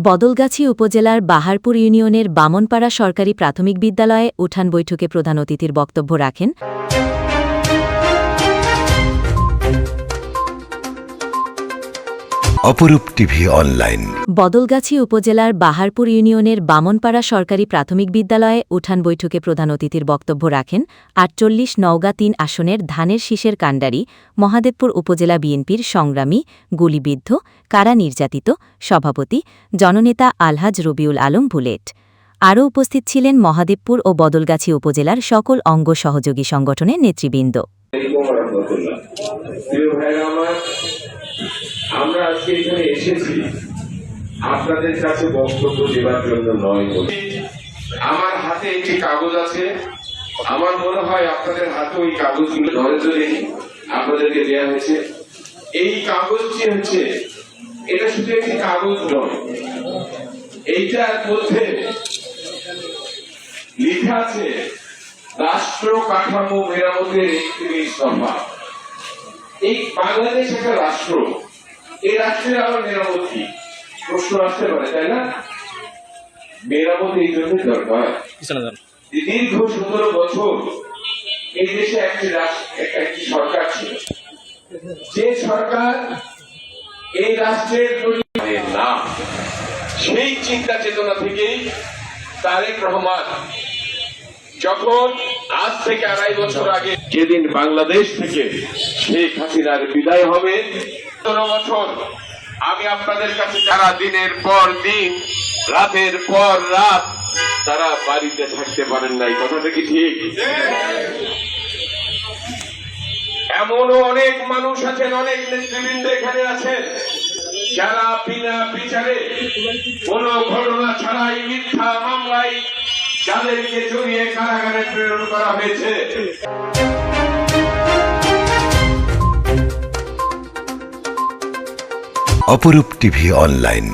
বদলগাছি উপজেলার বাহারপুর ইউনিয়নের বামনপাড়া সরকারি প্রাথমিক বিদ্যালয়ে উঠান বৈঠকে প্রধান অতিথির বক্তব্য রাখেন অপরূপ টিভি অনলাইন। বদলগাছি উপজেলার বাহারপুর ইউনিয়নের বামনপাড়া সরকারি প্রাথমিক বিদ্যালয়ে উঠান বৈঠকে প্রধান অতিথির বক্তব্য রাখেন আটচল্লিশ নওগাঁ তিন আসনের ধানের শীষের কাণ্ডারি মহাদেবপুর উপজেলা বিএনপির সংগ্রামী গুলিবিদ্ধ কারা নির্যাতিত সভাপতি জননেতা আলহাজ রবিউল আলম বুলেট। আরও উপস্থিত ছিলেন মহাদেবপুর ও বদলগাছি উপজেলার সকল অঙ্গ সহযোগী সংগঠনের নেতৃবৃন্দ। আমার আজকে এখানে এসেছি আপনাদের কাছে বক্তব্য দেওয়ার জন্য নয় আমার হাতে একটি কাগজ আছে। আমার মনে হয় আপনাদের হাতে ওই কাগজগুলো ধরে ধরে আপনাদেরকে হয়েছে। এই কাগজটি হচ্ছে, এটা শুধু একটি কাগজ নয়, এইটার মধ্যে লেখা আছে, রাষ্ট্র কাঠামো মেরামতের একত্রিশ এই বাংলাদেশ একটা রাষ্ট্র। এই রাষ্ট্রের আবার মেরামত প্রশ্ন আসতে পারে তাই না? মেরামত এই জন্য দরকার। দীর্ঘ সতেরো বছর এই দেশে একটি রাষ্ট্র একটি সরকার ছিল। যে সরকার এই রাষ্ট্রের প্রতি না সেই চিন্তা চেতনা থেকেই তারেক রহমান যখন আজ থেকে আড়াই বছর আগে যেদিন বাংলাদেশ থেকে শেখ হাসিনার বিদায় হবে বছর, আমি আপনাদের কাছে যারা দিনের পর দিন, রাতের পর রাত, তারা বাড়িতে থাকতে পারেন নাই। কথাটা কি ঠিক? এমনও অনেক মানুষ আছেন, অনেক নেতৃবৃন্দ এখানে আছেন, যারা বিনা বিচারে কোন ঘটনা ছাড়াই মিথ্যা মামলায় যাদেরকে জড়িয়ে কারাগারে প্রেরণ করা হয়েছে। অপরূপ টিভি অনলাইন।